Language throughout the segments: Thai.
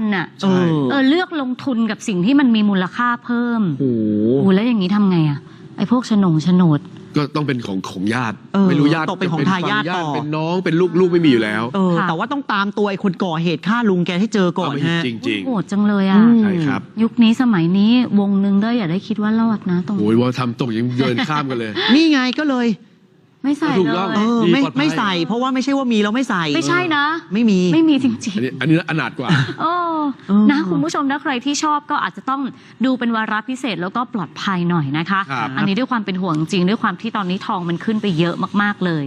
นน่ะใช่ เออเลือกลงทุนกับสิ่งที่มันมีมูลค่าเพิ่มโอ้โหโอ้แล้วอย่างนี้ทำไงอะไอ้พวกโฉนงโฉนด ก็ต้องเป็นของของญาติ เออไม่รู้ญาติตกเป็นของจะทายาทฝั่ต่อ เป็นน้องเป็นลูกลูกไม่มีอยู่แล้วเออ ค่ะ แต่ว่าต้องตามตัวไอ้คนก่อเหตุฆ่าลุงแกให้เจอก่อนเอาไปฮะจริงโหดจังเลยอะ อืม ๆใช่ครับยุคนี้สมัยนี้วงหนึ่งด้วยอย่าได้คิดว่ารอดนะตรงโอ้ยว่าทำตกยังเดินข้ามกันเลย นี่ไงก็เลย ไม่ใส่ถูกเลต้อง เอย อดีไม่ปลอดภัย ไม่ใส่ เพราะว่าไม่ใช่ว่ามีแล้วไม่ใส่ไม่ใช่นะ ไม่มี ไม่มีจริงอันนี้อันนี้อนาถกว่า ๆโอ้เออ นะคุณผู้ชมถ้าใครที่ชอบก็อาจจะต้องดูเป็นวาระพิเศษแล้วก็ปลอดภัยหน่อยนะคะ ครับ อันนี้ด้วยความเป็นห่วงจริง ด้วยความที่ตอนนี้ทองมันขึ้นไปเยอะมากๆเลย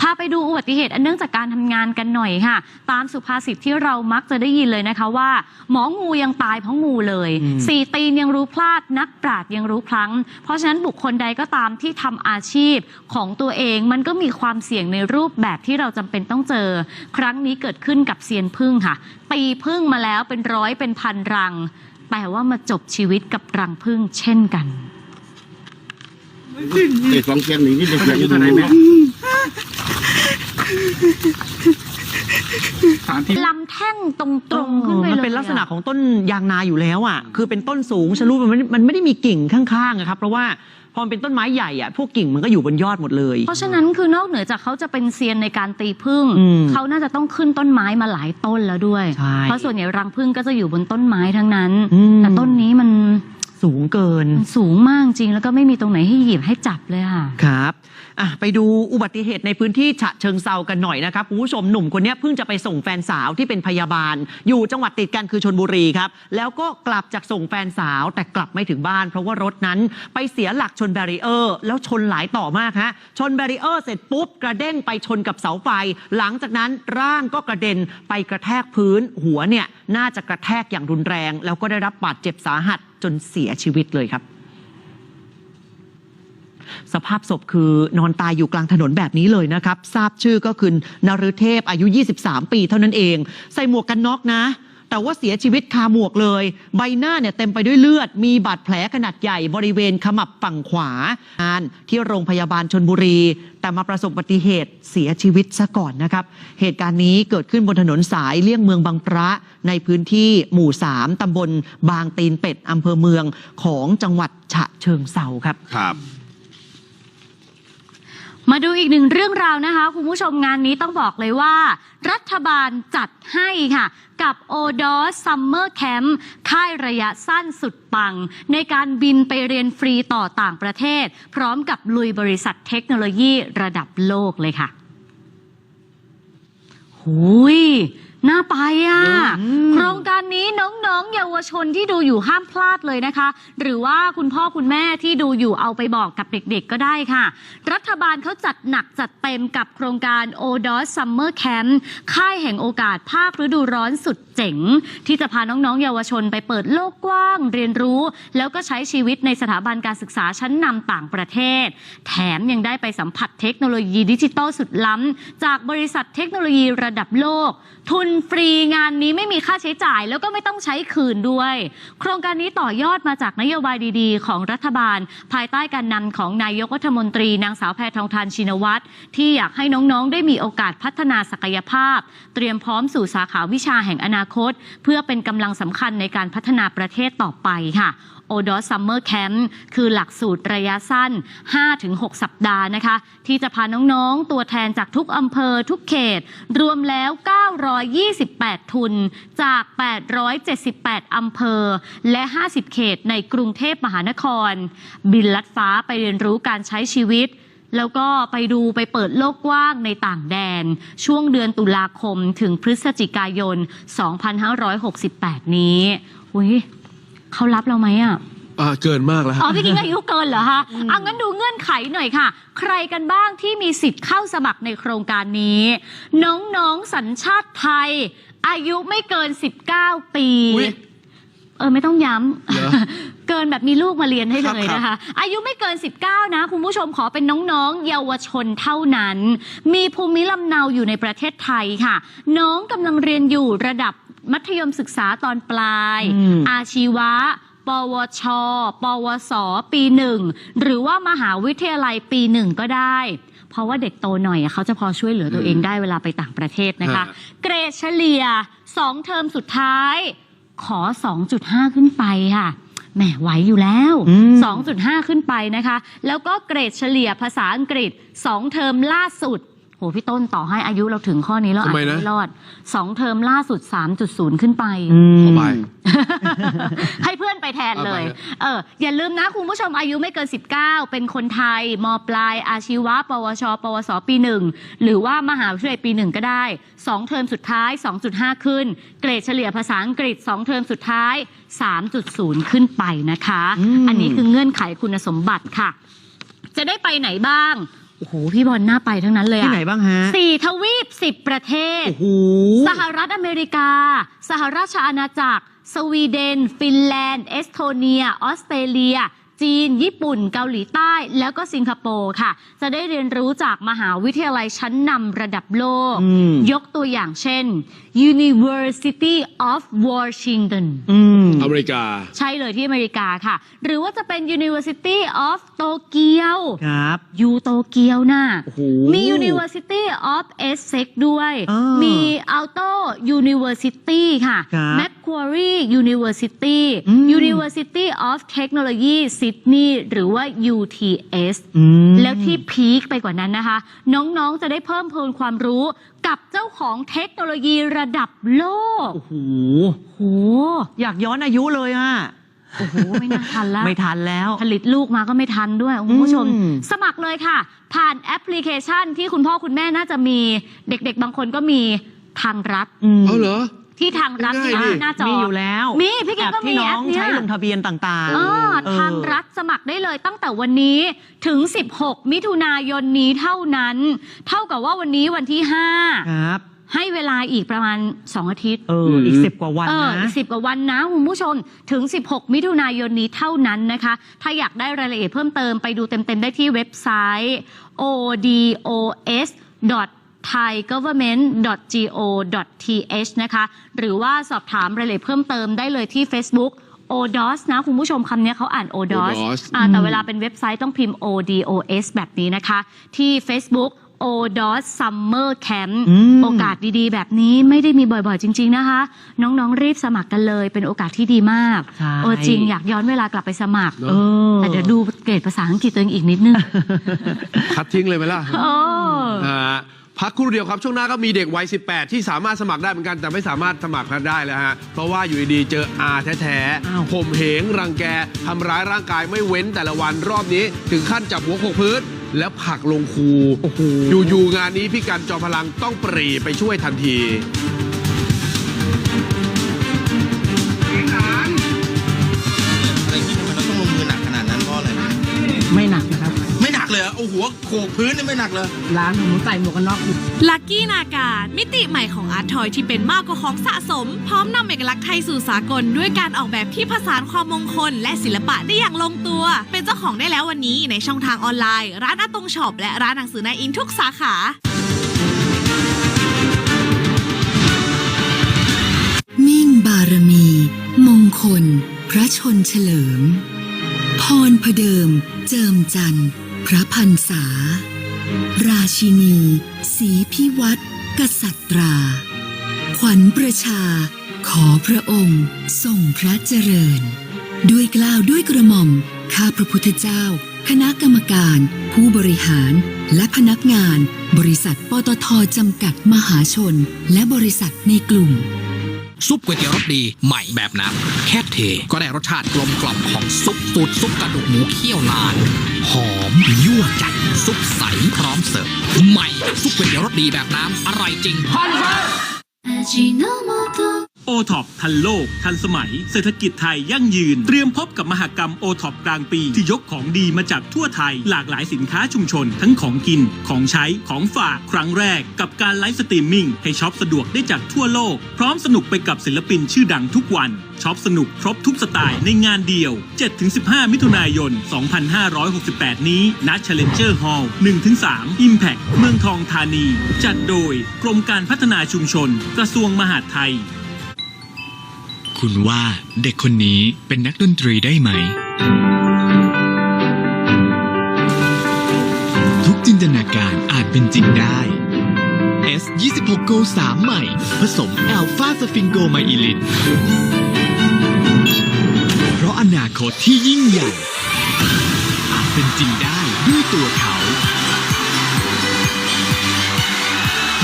พาไปดูอุบัติเหตุอันเนื่องจากการทำงานกันหน่อยค่ะ ตามสุภาษิตที่เรามักจะได้ยินเลยนะคะว่า หมองูยังตายเพราะงูเลยอืม สี่ตีนยังรู้พลาดนักปราดยังรู้พลั้ง เพราะฉะนั้นบุคคลใดก็ตามที่ทำอาชีพของตัวเองมันก็มีความเสี่ยงในรูปแบบที่เราจำเป็นต้องเจอ ครั้งนี้เกิดขึ้นกับเซียนพึ่งค่ะตีพึ่งมาแล้วเป็นร้อยเป็นพันรัง แต่ว่ามาจบชีวิตกับรังพึ่งเช่นกันเด็กสองเชียงหนีนี่เด็กเชียงอยู่ตรงไหนแม่ลำแท่งตรงๆขึ้นไปเลยมันเป็นลักษณะอะของต้นยางนาอยู่แล้วอะ คือเป็นต้นสูงชะลูดมันไม่มันไม่ได้มีกิ่งข้างๆอะครับ เพราะว่า พอมันเป็นต้นไม้ใหญ่อะพวกกิ่งมันก็อยู่บนยอดหมดเลย เพราะฉะนั้นคือนอกเหนือจากเขาจะเป็นเซียนในการตีพึ่ง อืมเขาน่าจะต้องขึ้นต้นไม้มาหลายต้นแล้วด้วย ใช่เพราะส่วนใหญ่รังพึ่งก็จะอยู่บนต้นไม้ทั้งนั้น อืม แต่ต้นนี้มันสูงเกิน มันสูงมากจริงแล้วก็ไม่มีตรงไหนให้หยิบให้จับเลยค่ะ ครับ อะไปดูอุบัติเหตุในพื้นที่ฉะเชิงเซากันหน่อยนะครับคุณผู้ชมหนุ่มคนนี้เพิ่งจะไปส่งแฟนสาวที่เป็นพยาบาล อยู่จังหวัดติดกันคือชนบุรีครับ แล้วก็กลับจากส่งแฟนสาวแต่กลับไม่ถึงบ้าน เพราะว่ารถนั้นไปเสียหลักชนแบรีเออร์ แล้วชนหลายต่อมากฮะชนแบรีเออร์เสร็จปุ๊บ กระเด้งไปชนกับเสาไฟ หลังจากนั้นร่างก็กระเด็นไปกระแทกพื้น หัวเนี่ยน่าจะกระแทกอย่างรุนแรง แล้วก็ได้รับบาดเจ็บสาหัสจนเสียชีวิตเลยครับ สภาพศพคือนอนตายอยู่กลางถนนแบบนี้เลยนะครับ ทราบชื่อก็คือนฤเทพอายุ 23 ปีเท่านั้นเอง ใส่หมวกกันน็อกนะ แต่ว่าเสียชีวิตคาหมวกเลย ใบหน้าเนี่ยเต็มไปด้วยเลือด มีบาดแผลขนาดใหญ่บริเวณขมับฝั่งขวางานที่โรงพยาบาลชนบุรี แต่มาประสบอุบัติเหตุเสียชีวิตซะก่อนนะครับ เหตุการณ์นี้เกิดขึ้นบนถนนสายเลี่ยงเมืองบางพระในพื้นที่หมู่ 3 ตำบลบางตีนเป็ดอำเภอเมืองของจังหวัดฉะเชิงเซาครับครับ มาดูอีกหนึ่งเรื่องราวนะคะคุณผู้ชมงานนี้ต้องบอกเลยว่า รัฐบาลจัดให้ค่ะ กับ o d o s Summer Camp ค่ายระยะสั้นสุดปัง ในการบินไปเรียนฟรีต่อต่างประเทศ พร้อมกับลุยบริษัทเทคโนโลยีระดับโลกเลยค่ะ หุย น่าไปอะอืมโครงการนี้น้องๆ เยาวชนที่ดูอยู่ห้ามพลาดเลยนะคะ หรือว่าคุณพ่อคุณแม่ที่ดูอยู่เอาไปบอกกับเด็กๆก็ได้ค่ะ รัฐบาลเขาจัดหนักจัดเต็มกับโครงการ o d o s Summer Camp ค่ายแห่งโอกาสภาคฤดูร้อนสุดเจ๋ง ที่จะพาน้องๆ เยาวชนไปเปิดโลกกว้าง เรียนรู้ แล้วก็ใช้ชีวิตในสถาบันการศึกษาชั้นนำต่างประเทศ แถมยังได้ไปสัมผัสเทคโนโลยีดิจิตอลสุดล้ำจากบริษัทเทคโนโลยีระดับโลกทุนฟรีงานนี้ไม่มีค่าใช้จ่ายแล้วก็ไม่ต้องใช้คืนด้วย โครงการนี้ต่อยอดมาจากนโยบายดีๆ ของรัฐบาล ภายใต้การนำของนายกรัฐมนตรีนางสาวแพทองทานชินวัตรที่อยากให้น้องๆ ได้มีโอกาสพัฒนาศักยภาพ เตรียมพร้อมสู่สาขาวิชาแห่งอนาคต เพื่อเป็นกำลังสำคัญในการพัฒนาประเทศต่อไปค่ะ o d o s Summer Camp คือหลักสูตรระยะสั้น 5-6 สัปดาห์นะคะ ที่จะพาน้องๆ ตัวแทนจากทุกอำเภอทุกเขต รวมแล้ว28 ทุนจาก 878 อำเภอ และ 50 เขตในกรุงเทพมหานคร บินลัดฟ้าไปเรียนรู้การใช้ชีวิตแล้วก็ไปดูไปเปิดโลกกว้างในต่างแดน ช่วงเดือนตุลาคมถึงพฤศจิกายน 2568 นี้อุ้ยเขารับเราไหมอะ อ่าเกินมากแล้วฮะอ๋อพี่กิ๊งอายุเกินเหรอคะอะงั้นดูเงื่อนไขหน่อยค่ะ ใครกันบ้างที่มีสิทธิ์เข้าสมัครในโครงการนี้ น้องๆสัญชาติไทย อายุไม่เกิน 19 ปี อุ๊ย เออไม่ต้องย้เหรอำ เกินแบบมีลูกมาเรียนให้เลยครับ นะคะ อายุไม่เกิน 19 นะ คุณผู้ชมขอเป็นน้องๆ เยาวชนเท่านั้น มีภูมิลำเนาอยู่ในประเทศไทยค่ะ น้องกำลังเรียนอยู่ระดับมัธยมศึกษาตอนปลายอืมอาชีวะป วช ปวส ปีหนึ่ง หรือว่ามหาวิทยาลัยปีหนึ่งก็ได้ เพราะว่าเด็กโตหน่อยอะเขาจะพอช่วยเหลือตัวเองได้เวลาไปต่างประเทศนะคะฮะเกรดเฉลี่ย2เทอมสุดท้าย ขอ 2.5 ขึ้นไปค่ะแหมไหวอยู่แล้วอืม2.5 ขึ้นไปนะคะ แล้วก็เกรดเฉลี่ยภาษาอังกฤษ 2 เทอมล่าสุด โหพี่ต้นต่อให้อายุเราถึงข้อนี้แล้วอาจทำไมจะนะ ไม่รอด2เทอมล่าสุด 3.0 ขึ้นไป เข้าไป ให้เพื่อนไปแทนเลย เอาไปเออ อย่าลืมนะ คุณผู้ชมอายุไม่เกิน 19 เป็นคนไทย มปลาย อาชีวะ ปวช ปวส ปีหนึ่ง หรือว่ามหาวิทยาลัยปีหนึ่งก็ได้ 2 เทอมสุดท้าย 2.5 ขึ้น เกรดเฉลี่ยภาษาอังกฤษ 2 เทอมสุดท้าย 3.0 ขึ้นไปนะคะ อืม อันนี้คือเงื่อนไขคุณสมบัติค่ะ จะได้ไปไหนบ้าง โอ้โหพี่บอลน่าไปทั้งนั้นเลยที่อะไหนบ้างฮะ สี่ทวีปสิบประเทศ โอ้โห สหรัฐอเมริกา สหราชอาณาจักร สวีเดน ฟินแลนด์ เอสโตเนีย ออสเตรเลีย จีน ญี่ปุ่น เกาหลีใต้ แล้วก็สิงคโปร์ค่ะ จะได้เรียนรู้จากมหาวิทยาลัยชั้นนำระดับโลก อืม ยกตัวอย่างเช่น University of Washington อืม อเมริกา ใช่เลยที่อเมริกาค่ะ หรือว่าจะเป็น University of Tokyo ครับยูโตเกียวน่ะโอ้โห มี University of Essex ด้วยอ่ามีมี Alto University ค่ะ ครับ Macquarie University อื ม University of Technology Sydney หรือว่า UTS อืมแล้วที่พีคไปกว่านั้นนะคะ น้องๆจะได้เพิ่มพูนความรู้กับเจ้าของเทคโนโลยีระดับโลก โอ้โหโห อยากย้อนอายุเลยอะโอ้โห ไม่น่าทันละไม่ทันแล้ว ผลิตลูกมาก็ไม่ทันด้วย คุณผู้ชมอืมสมัครเลยค่ะ ผ่านแอปพลิเคชันที่คุณพ่อคุณแม่น่าจะมี เด็กๆ บางคนก็มีทางรัฐอืมเอาเหรอ ที่ทางรัฐง่ายที่ดิหน้าจอมีอยู่แล้วมีพี่กิ๊กแอปก็มีที่น้แออปงเนี้ยใช้ลงทะเบียนต่างเออเออทางรัฐสมัครได้เลยตั้งแต่วันนี้ถึง 16 มิถุนายนนี้เท่านั้น เท่ากับว่าวันนี้วันที่ครับ5ให้เวลาอีกประมาณ 2 อาทิตย์ เออ อีกสิบกว่าวันเออนะสิบกว่าวันนะ คุณผู้ชม ถึง 16 มิถุนายนนี้เท่านั้นนะคะ ถ้าอยากได้รายละเอียดเพิ่มเติมไปดูเต็ม ๆ ได้ที่เว็บไซต์ odos thaigovernment.go.th นะคะ หรือว่าสอบถามรายละเอียดเพิ่มเติมได้เลยที่ Facebook odos นะ คุณผู้ชมคำนี้เขาอ่าน odos odos อ่าแต่เวลาเป็นเว็บไซต์ต้องพิมพ์ odos แบบนี้นะคะ ที่ Facebook odos summer camp อืม โอกาสดีๆ แบบนี้ไม่ได้มีบ่อยๆ จริง ๆ นะคะ น้องๆ รีบสมัครกันเลย เป็นโอกาสที่ดีมากใช่โอ้จริงอยากย้อนเวลากลับไปสมัครเนอะเออ แต่เดี๋ยวดูเกรดภาษาอังกฤษตัวเองอีกนิดนึง คัดทิ้งเลยไหมล่ะโอ้อ่า พักครู่เดียวครับ ช่วงหน้าก็มีเด็กวัย 18 ที่สามารถสมัครได้เหมือนกัน แต่ไม่สามารถสมัครได้แล้วฮะ เพราะว่าอยู่ดีๆเจออาแท้อ้าวๆข่มเหง รังแกทำร้ายร่างกายไม่เว้นแต่ละวันรอบนี้ ถึงขั้นจับหัวโขกพื้น แล้วผลักลงคูโอ้โหอยู่ๆงานนี้พี่กันจอมพลังต้องปรีไปช่วยทันที เลยเหรอเอาหัวโขกพื้นนี่ไม่หนักเลย ร้านผมใส่หมวกกันน็อกอยู่ลักกี้นาการมิติใหม่ของอาร์ตทอยที่เป็นมากกว่าของสะสม พร้อมนำเอกลักษณ์ไทยสู่สากล ด้วยการออกแบบที่ผสานความมงคล และศิลปะได้อย่างลงตัว เป็นเจ้าของได้แล้ววันนี้ในช่องทางออนไลน์ ร้านอาตงช็อปและร้านหนังสือนายอินทุกสาขามิ่งบารมี มงคล พระชนเฉลิม พรพเดิม เจิมจันทร์ พระพันษา ราชินี สีพิวัตรกษัตรา ขวัญประชา ขอพระองค์ทรงพระเจริญ ด้วยกล้าวด้วยกระหม่อม ข้าพระพุทธเจ้า คณะกรรมการ ผู้บริหาร และพนักงาน บริษัทปตทจำกัดมหาชน และบริษัทในกลุ่ม ซุปก๋วยเตี๋ยวรสดีใหม่แบบน้ำแค่เท ก็ได้รสชาติกลมกล่อมของซุปสูตรซุปกระดูกหมูเคี่ยวนาน หอมยั่วใจซุปใสพร้อมเสิร์ฟใหม่ซุปก๋วยเตี๋ยวรสดีแบบน้ำอร่อยจริงโอท็อปทันโลก ทันสมัย เศรษฐกิจไทยยั่งยืน เตรียมพบกับมหกรรมโอท็อปกลางปี ที่ยกของดีมาจากทั่วไทย หลากหลายสินค้าชุมชน ทั้งของกิน ของใช้ ของฝาก ครั้งแรก กับการไลฟ์สตรีมมิ่งให้ช็อปสะดวกได้จากทั่วโลก พร้อมสนุกไปกับศิลปินชื่อดังทุกวันช็อปสนุกครบทุกสไตล์ในงานเดียว 7-15 มิถุนายน 2568 นี้ณ Challenger Hall 1-3 Impact เมืองทองธานี จัดโดยกรมการพัฒนาชุมชน กระทรวงมหาดไทย คุณว่าเด็กคนนี้เป็นนักดนตรีได้ไหม ทุกจินตนาการอาจเป็นจริงได้ S 26 Go 3 ใหม่ ผสมแอลฟาสฟิงโกไมอิลินเพราะอนาคตที่ยิ่งใหญ่ อาจเป็นจริงได้ด้วยตัวเขา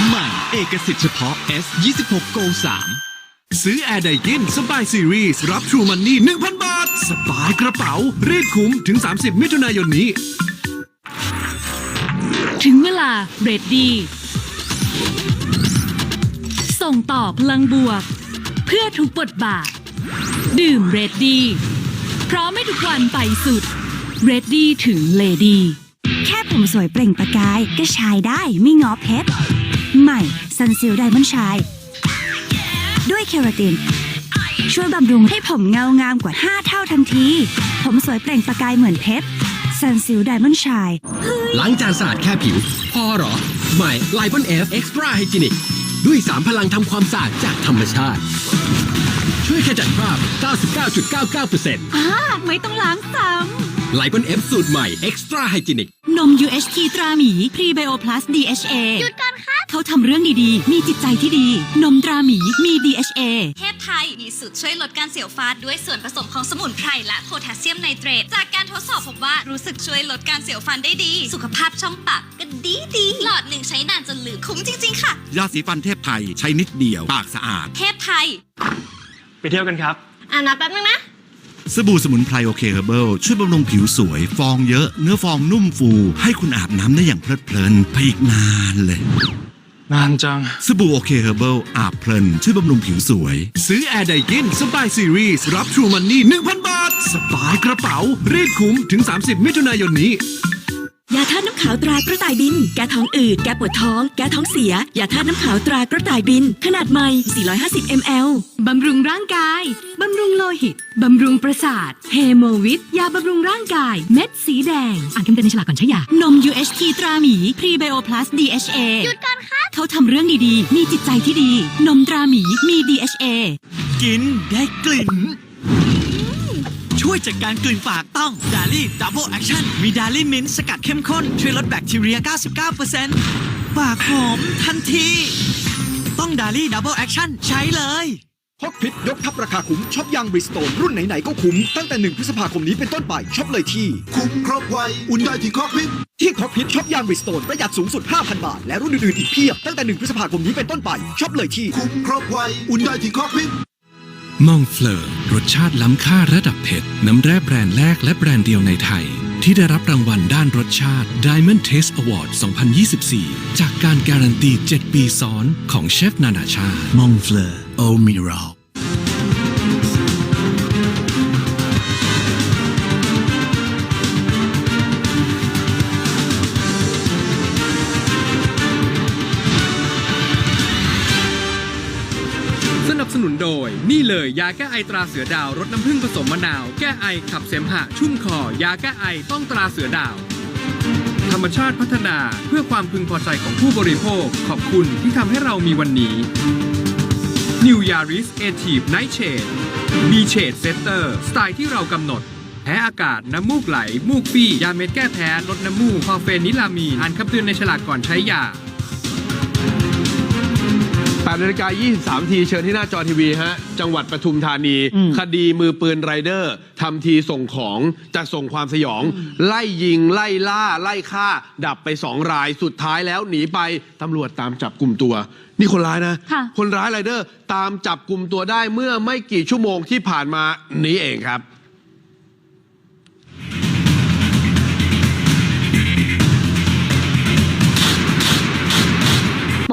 ใหม่เอกสิทธิ์เฉพาะ S26 Go 3 ซื้อแอร์ไดกินสบายซีรีส์รับ True Money 1,000 บาท สบายกระเป๋า รีดคุ้มถึง 30 มิถุนายนนี้ ถึงเวลาเรดดี ส่งต่อพลังบวก เพื่อทุกบทบาท ดื่มเรดดี พร้อมให้ทุกวันไปสุดเรดดีถึงเลดี้แค่ผมสวยเปล่งประกายก็ชายได้ไม่งอเพชรใหม่ซันซิลไดมอนชาย ด้วยเคราติน ช่วยบำรุงให้ผมเงางามกว่า 5 เท่าทันที ผมสวยเปล่งประกายเหมือนเพชรซันซิลไดมอนด์ชายล้างจานสะอาดแค่ผิว พอเหรอ ใหม่ไลปอนเอฟเอ็กซ์ตร้าไฮจินิกด้วย 3 พลังทำความสะอาดจากธรรมชาติ ช่วยขจัดคราบ 99.99%อ่าไม่ต้องล้างซ้ ไลปอนเอฟสูตรใหม่เอ็กซ์ตร้าไฮจินิกำนม UHT ตราหมี พรีไบโอพลัส DHA หยุดก่อนครับ เขาทำเรื่องดีๆ มีจิตใจที่ดี นมตราหมี มี DHA เทพไทย มีสูตรช่วยลดการเสียวฟาดด้วยส่วนผสมของสมุนไพรและโพแทสเซียมไนเตรต จากการทดสอบพบว่ารู้สึกช่วยลดการเสียวฟันได้ดี สุขภาพช่องปากก็ดีดีหลอดหนึ่งใช้นานจนลืมคุ้มจริง ๆ ค่ะ ยาสีฟันเทพไทยใช้นิดเดียว ปากสะอาด เทพไทย ไปเที่ยวกันครับ อ่านับแป๊บนึงนะ สบู่สมุนไพรโอเคเฮอร์เบิลช่วยบำรุงผิวสวย ฟองเยอะ เนื้อฟองนุ่มฟู ให้คุณอาบน้ำได้อย่างเพลิดเพลินไปอีกนานเลย นานจัง สบู่โอเคเฮอร์เบิลอาบเพลิน ช่วยบำรุงผิวสวย ซื้อแอร์ไดกินสบายซีรีส์รับ True Money 1,000 บาท สบายกระเป๋ารีดคุ้มถึง 30 มิถุนายนนี้ ยาธาตุน้ำขาวตรากระต่ายบิน แก้ท้องอืด แก้ปวดท้อง แก้ท้องเสีย ยาธาตุน้ำขาวตรากระต่ายบิน ขนาดใหม่ 450 ml บำรุงร่างกาย บำรุงโลหิต บำรุงประสาท เฮโมวิต ยาบำรุงร่างกาย เม็ดสีแดง อ่านคำเตือนในฉลากก่อนใช้ยา นม UHT ตราหมี พรีไบโอพลัส DHA หยุดก่อนครับเขาทำเรื่องดีๆ มีจิตใจที่ดี นมตราหมี มี DHA กินได้กลิ่น ช่วยจัดการกลิ่นปากต้องดาลี่ดับเบิลแอคชั่นมีดาลี่มินสกัดเข้มข้น ช่วยลดแบคทีเรีย 99%ปากหอมทันที ต้องดาลี่ดับเบิลแอคชั่นใช้เลยฮอกพิษยกทับราคาคุ้มช็อปยางบริสโตนรุ่นไหน ๆ ก็คุ้ม ตั้งแต่ 1 พฤษภาคมนี้เป็นต้นไปช็อปเลยที่ คุ้มครบไวอุ่นได้ที่คอกพิษที่คอกพิษช็อปยางบริสโตนประหยัดสูงสุด 5,000 บาท และรุ่นอื่นๆอีกเพียบ ตั้งแต่ 1 พฤษภาคมนี้เป็นต้นไปช็อปเลยที่ คุ้มครบไวอุ่นได้ที่คอกพิษ มองเฟลอร์รสชาติล้ำค่าระดับเผ็ด น้ำแร่แบรนด์แรกและแบรนด์เดียวในไทย ที่ได้รับรางวัลด้านรสชาติ Diamond Taste Award 2024 จากการการันตี 7 ปีซ้อนของเชฟนานาชาติมองเฟลอร์โอมิรอล สนับสนุนโดย นี่เลยยาแก้ไอตราเสือดาวรสน้ำผึ้งผสมมะนาว แก้ไอขับเสมหะ ชุ่มคอ ยาแก้ไอต้องตราเสือดาว ธรรมชาติพัฒนาเพื่อความพึงพอใจของผู้บริโภค ขอบคุณที่ทำให้เรามีวันนี้ New Yaris a t i v e Night Shade B Shade Setter สไตล์ที่เรากำหนด แพ้อากาศ น้ำมูกไหล มูกฟี่ยาเม็ดแก้แพ้ ลดน้ำมูกคอเฟนิลามีนอ่านคำเตือนในฉลากก่อนใช้ยา 8นาฬิกา23ทีเชิญที่หน้าจอทีวีฮะ จังหวัดปทุมธานีอืมคดีมือปืนไรเดอร์ทำทีส่งของจะส่งความสยอง ไล่ยิง ไล่ล่า ไล่ฆ่า ดับไปสองรายสุดท้ายแล้วหนีไปตำรวจตามจับกลุ่มตัว นี่คนร้ายนะค่ะคนร้ายไรเดอร์ ตามจับกลุ่มตัวได้เมื่อไม่กี่ชั่วโมงที่ผ่านมานี้เองครับ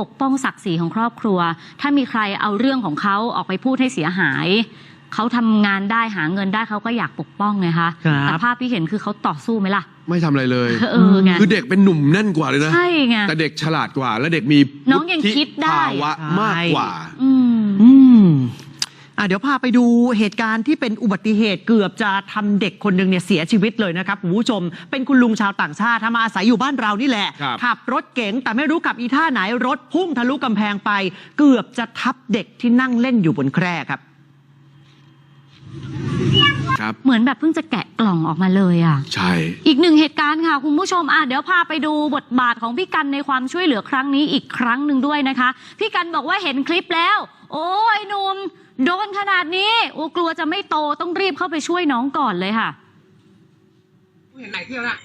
กป้องศักดิ์ศรีของครอบครัว ถ้ามีใครเอาเรื่องของเขาออกไปพูดให้เสียหาย เขาทำงานได้หาเงินได้เขาก็อยากปกป้องไงคะครับ แต่ภาพที่เห็นคือเขาต่อสู้ไหมล่ะ ไม่ทำอะไรเลย เออไง คือเด็กเป็นหนุ่มแน่นกว่าเลยนะ ใช่ไง แต่เด็กฉลาดกว่า และเด็กมีน้องยังคิดได้ วุฒิภาวะมากกว่า อืม อืมอะ เดี๋ยวพาไปดูเหตุการณ์ที่เป็นอุบัติเหตุเกือบจะทำเด็กคนหนึ่งเนี่ยเสียชีวิตเลยนะครับคุณผู้ชม เป็นคุณลุงชาวต่างชาติทำมาอาศัยอยู่บ้านเรานี่แหละครับขับรถเก๋งแต่ไม่รู้ขับอีท่าไหนรถพุ่งทะลุกำแพงไป เกือบจะทับเด็กที่นั่งเล่นอยู่บนแคร่ครับครับเหมือนแบบเพิ่งจะแกะกล่องออกมาเลยอะ ใช่ อีกหนึ่งเหตุการณ์ค่ะ คุณผู้ชมอะเดี๋ยวพาไปดูบทบาทของพี่กันในความช่วยเหลือครั้งนี้อีกครั้งหนึ่งด้วยนะคะ พี่กันบอกว่าเห็นคลิปแล้ว โอ้ยหนุ่ม โดนขนาดนี้โอ้กลัวจะไม่โตต้องรีบเข้าไปช่วยน้องก่อนเลยค่ะเห็นไหนที่แล้วนะ